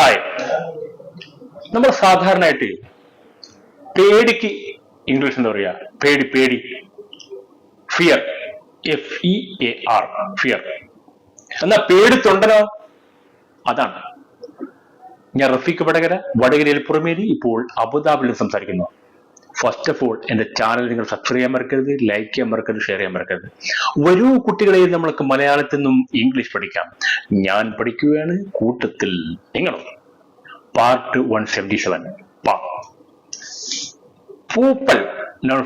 Hi നമ്മൾ സാധാരണയായിട്ട് പേടിക്ക് English എന്താ പറയുക പേടി പേടി. Fear F E A R fear എന്നാ പേടി തൊണ്ടനോ അതാണ്. ഞാൻ റഫീഖ് വടകര വടകരയിൽ പുറമേരി ഇപ്പോൾ അബുദാബിയിൽ സംസാരിക്കുന്നു. ഫസ്റ്റ് ഓഫ് ഓൾ എന്റെ ചാനൽ നിങ്ങൾ സബ്സ്ക്രൈബ് ചെയ്യാൻ മറക്കരുത് ലൈക്ക് ചെയ്യാൻ മറക്കരുത് ഷെയർ ചെയ്യാൻ മറക്കരുത്. വരൂ കുട്ടികളെ നമ്മൾക്ക് മലയാളത്തിൽ നിന്നും ഇംഗ്ലീഷ് പഠിക്കാം. ഞാൻ പഠിക്കുകയാണ് കൂട്ടത്തിൽ നിങ്ങളും. പാർട്ട് വൺ സെവന്റി സെവൻ പൂപ്പൽ noun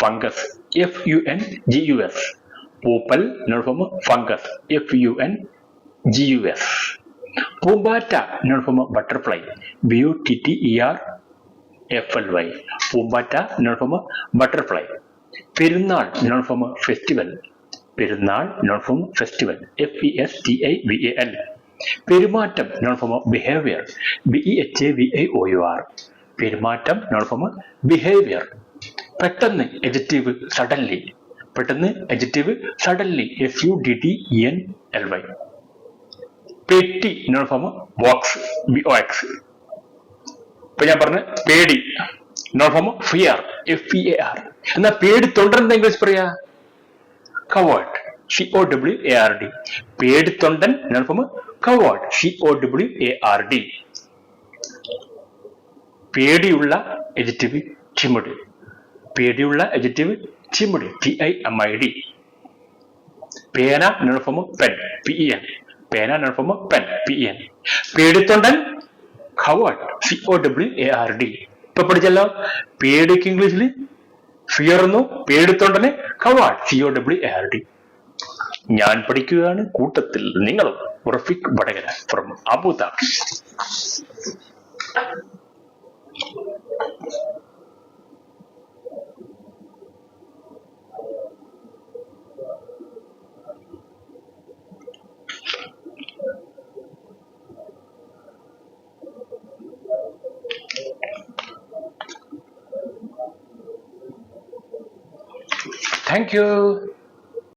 fungus F U N G U S പൂപ്പൽ noun fungus F U N G U S പൂമ്പാറ്റ noun butterfly B U T T E R F L Y പൂമ്പാറ്റ noun form butterfly പെരുന്നാൾ noun form festival പെരുന്നാൾ noun form festival F E S T I V A L പെരുമാറ്റം noun form behaviour B E H A V I O U R പെരുമാറ്റം noun form behaviour പെട്ടെന്ന് adjective suddenly പെട്ടെന്ന് adjective suddenly F U D T N L Y പെട്ടി noun form box B O X ഇപ്പൊ ഞാൻ പറഞ്ഞ പേടി. Noun form fear F E R എന്നാ പേടി തൊണ്ടൻ ഇംഗ്ലീഷ് പറയാ? Coward C O W A R D പേടി തൊണ്ടൻ noun form coward C O W A R D പേടിയുള്ള എജിറ്റീവ് ചിമുടി. പേടിയുള്ള adjective ചിമുടി. T I M I D പേന noun form pen P N പേന noun form pen P N പേടിത്തൊണ്ടൻ coward C O W A R D ഇപ്പൊ പഠിച്ചല്ലോ? പേടിക്ക് ഇംഗ്ലീഷിൽ fear എന്നു? പേടിത്തൊണ്ടനെ coward C O W A R D ഞാൻ പഠിക്കുകയാണ് കൂട്ടത്തിൽ നിങ്ങളും. Rafiq Vadakara from Abu Dhabi thank you